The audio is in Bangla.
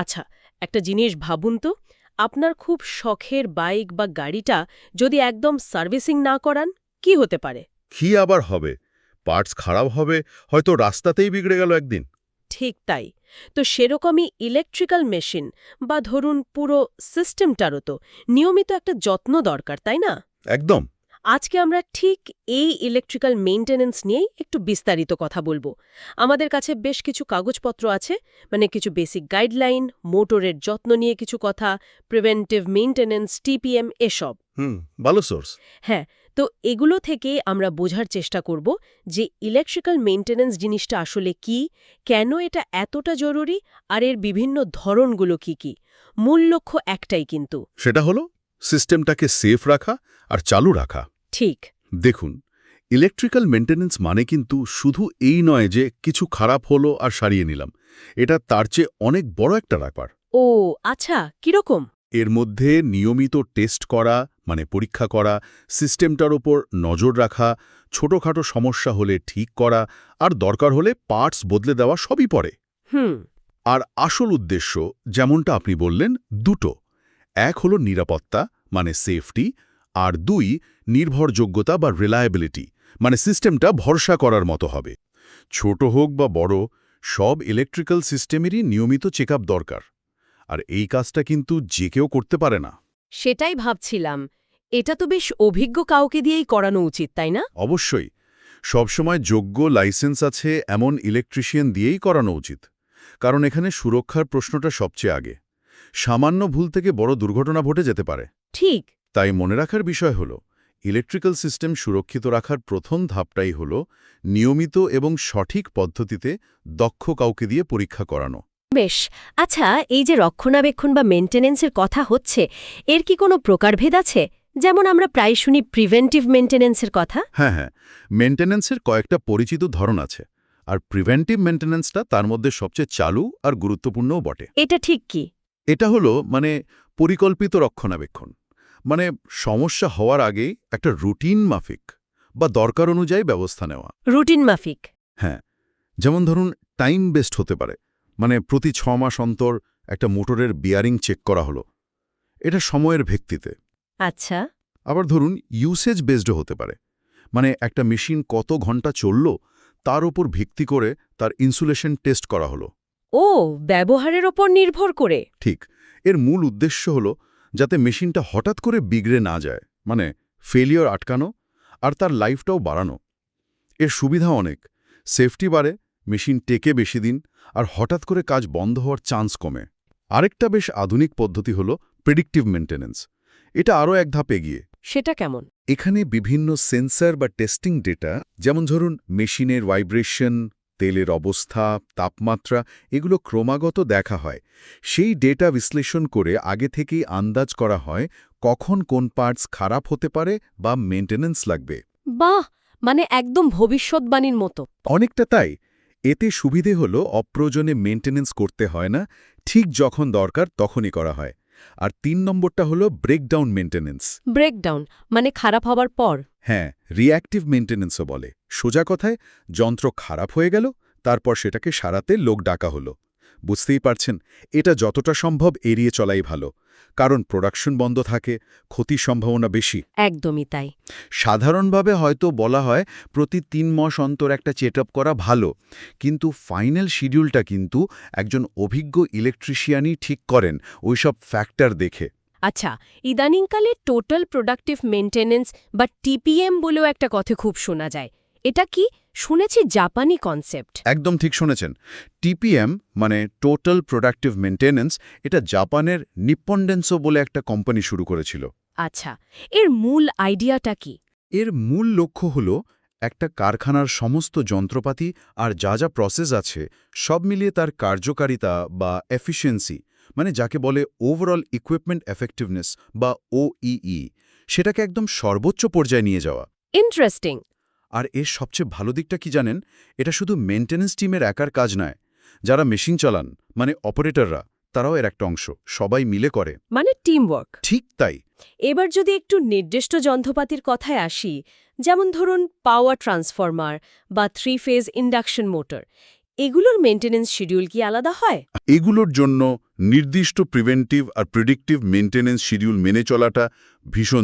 আচ্ছা একটা জিনিস ভাবুন তো আপনার খুব শখের বাইক বা গাড়িটা যদি একদম সার্ভিসিং না করান কি হতে পারে? কি আবার হবে? পার্টস খারাপ হবে হয়তো রাস্তাতেই বিগড়ে গেল একদিন। ঠিক তাই। তো সেরকমই ইলেকট্রিক্যাল মেশিন বা ধরুন পুরো সিস্টেমটারও তো নিয়মিত একটা যত্ন দরকার তাই না? একদম। আজকে আমরা ঠিক এই ইলেকট্রিক্যাল মেইনটেনেন্স নিয়েই একটু বিস্তারিত কথা বলব। আমাদের কাছে বেশ কিছু কাগজপত্র আছে মানে কিছু বেসিক গাইডলাইন মোটরের যত্ন নিয়ে কিছু কথা প্রিভেন্টিভ মেইনটেনেন্স টিপিএম এসব। হুম ভালো সোর্স হ্যাঁ তো এগুলো থেকে আমরা বোঝার চেষ্টা করব যে ইলেকট্রিক্যাল মেইনটেনেন্স জিনিসটা আসলে কি কেন এটা এতটা জরুরি আর এর বিভিন্ন ধরনগুলো কি কি। মূল লক্ষ্য একটাই কিন্তু। সেটা হলো সিস্টেমটাকে সেফ রাখা আর চালু রাখা। ঠিক। দেখুন ইলেকট্রিক্যাল মেনটেন্যান্স মানে কিন্তু শুধু এই নয় যে কিছু খারাপ হলো আর সারিয়ে নিলাম। এটা তার চেয়ে অনেক বড় একটা ব্যাপার। ও আচ্ছা কীরকম? এর মধ্যে নিয়মিত টেস্ট করা মানে পরীক্ষা করা সিস্টেমটার ওপর নজর রাখা ছোটখাটো সমস্যা হলে ঠিক করা আর দরকার হলে পার্টস বদলে দেওয়া সবই পড়ে হুম। আর আসল উদ্দেশ্য যেমনটা আপনি বললেন দুটো। এক হলো নিরাপত্তা মানে সেফটি আর দুই নির্ভরযোগ্যতা বা রিলায়েবিলিটি মানে সিস্টেমটা ভরসা করার মতো হবে। ছোট হোক বা বড় সব ইলেকট্রিক্যাল সিস্টেমেরই নিয়মিত চেক দরকার। আর এই কাজটা কিন্তু যে কেউ করতে পারে না। সেটাই ভাবছিলাম। এটা তো বেশ অভিজ্ঞ কাউকে দিয়েই করানো উচিত তাই না? অবশ্যই। সবসময় যোগ্য লাইসেন্স আছে এমন ইলেকট্রিশিয়ান দিয়েই করানো উচিত। কারণ এখানে সুরক্ষার প্রশ্নটা সবচেয়ে আগে। সামান্য ভুল থেকে বড় দুর্ঘটনা ঘটে যেতে পারে। ঠিক। তাই মনে রাখার বিষয় হল ইলেকট্রিক্যাল সিস্টেম সুরক্ষিত রাখার প্রথম ধাপটাই হল নিয়মিত এবং সঠিক পদ্ধতিতে দক্ষ কাউকে দিয়ে পরীক্ষা করানো। বেশ আচ্ছা এই যে রক্ষণাবেক্ষণ বা মেনটেনেন্সের কথা হচ্ছে এর কি কোনো প্রকারভেদ আছে? যেমন আমরা প্রায় শুনি প্রিভেন্টিভ মেনটেনেন্সের কথা। হ্যাঁ হ্যাঁ মেনটেন্যান্সের কয়েকটা পরিচিত ধরন আছে আর প্রিভেন্টিভ মেনটেন্যান্সটা তার মধ্যে সবচেয়ে চালু আর গুরুত্বপূর্ণও বটে। এটা ঠিক কি? এটা হলো মানে পরিকল্পিত রক্ষণাবেক্ষণ। মানে সমস্যা হওয়ার আগেই একটা রুটিন মাফিক বা দরকার অনুযায়ী ব্যবস্থা নেওয়া। রুটিন মাফিক। হ্যাঁ যেমন ধরুন টাইম বেস্ট হতে পারে মানে প্রতি ছ মাস অন্তর একটা মোটরের বিয়ারিং চেক করা হলো। এটা সময়ের ভিত্তিতে। আচ্ছা। আবার ধরুন ইউসেজ বেসডও হতে পারে মানে একটা মেশিন কত ঘণ্টা চলল তার উপর ভিত্তি করে তার ইনসুলেশন টেস্ট করা হলো। ও ব্যবহারের ওপর নির্ভর করে। ঠিক এর মূল উদ্দেশ্য হল যাতে মেশিনটা হঠাৎ করে বিগড়ে না যায় মানে ফেলিওর আটকানো আর তার লাইফটাও বাড়ানো। এর সুবিধা অনেক সেফটি বাড়ে মেশিন টেকে বেশি দিন আর হঠাৎ করে কাজ বন্ধ হওয়ার চান্স কমে। আরেকটা বেশ আধুনিক পদ্ধতি হল প্রেডিক্টিভ মেনটেন্যান্স এটা আরও এক ধাপ এগিয়ে। সেটা কেমন? এখানে বিভিন্ন সেন্সর বা টেস্টিং ডেটা যেমন ধরুন মেশিনের ভাইব্রেশন তেলের অবস্থা তাপমাত্রা এগুলো ক্রমাগত দেখা হয়। সেই ডেটা বিশ্লেষণ করে আগে থেকেই আন্দাজ করা হয় কখন কোন পার্টস খারাপ হতে পারে বা মেনটেন্যান্স লাগবে। বাহ! মানে একদম ভবিষ্যৎবাণীর মতো। অনেকটা তাই। এতে সুবিধে হল অপ্রয়োজনে মেনটেন্যান্স করতে হয় না ঠিক যখন দরকার তখনই করা হয়। আর তিন নম্বরটা হল ব্রেকডাউন মেনটেন্যান্স ব্রেকডাউন মানে খারাপ হবার পর। হ্যাঁ রিঅ্যাক্টিভ মেনটেন্যান্সও বলে। সোজা কথায় যন্ত্র খারাপ হয়ে গেল তারপর সেটাকে সারাতে লোক ডাকা হলো। বুঝতেই পারছেন এটা যতটা সম্ভব এড়িয়ে চলাই ভালো কারণ প্রোডাকশন বন্ধ থাকে ক্ষতির সম্ভাবনা বেশি। একদমই তাই। সাধারণভাবে হয়তো বলা হয় প্রতি তিন মাস অন্তর একটা চেক করা ভালো কিন্তু ফাইনাল শিডিউলটা কিন্তু একজন অভিজ্ঞ ইলেকট্রিশিয়ানই ঠিক করেন ওইসব ফ্যাক্টর দেখে। আচ্ছা ইদানিংকালে টোটাল প্রোডাক্টিভ মেনটেনেন্স বা টিপিএম বলেও একটা কথা খুব শোনা যায়। এটা কি শুনেছি জাপানি কনসেপ্ট একদম ঠিক শুনেছেন। টিপিএম মানে টোটাল প্রোডাক্টিভ মেনটেন্যান্স এটা জাপানের নিপ্পন্ডেন্সো বলে একটা কোম্পানি শুরু করেছিল। আচ্ছা এর মূল আইডিয়াটা কি? এর মূল লক্ষ্য হল একটা কারখানার সমস্ত যন্ত্রপাতি আর যা যা প্রসেস আছে সব মিলিয়ে তার কার্যকারিতা বা এফিসিয়েন্সি মানে যাকে বলে ওভারঅল ইকুইপমেন্ট এফেক্টিভনেস বা ওইই সেটাকে একদম সর্বোচ্চ পর্যায়ে নিয়ে যাওয়া। ইন্টারেস্টিং আর এর সবচেয়ে ভালো দিকটা কি জানেন? এটা শুধু মেনটেন্যান্স টিমের একার কাজ নয়। যারা মেশিন চালান মানে অপারেটররা তারাও এর একটা অংশ। সবাই মিলে করে। মানে টিমওয়ার্ক ঠিক তাই। এবার যদি একটু নির্দিষ্ট যন্ত্রপাতির কথায় আসি যেমন ধরুন পাওয়ার ট্রান্সফরমার বা থ্রি ফেজ ইন্ডাকশন মোটর এগুলোর মেনটেনেন্স শিডিউল কি আলাদা হয়? এগুলোর জন্য নির্দিষ্ট প্রিভেন্টিভ আর প্রিডিক্টিভ মেনটেনেন্স শিডিউল মেনে চলাটা ভীষণ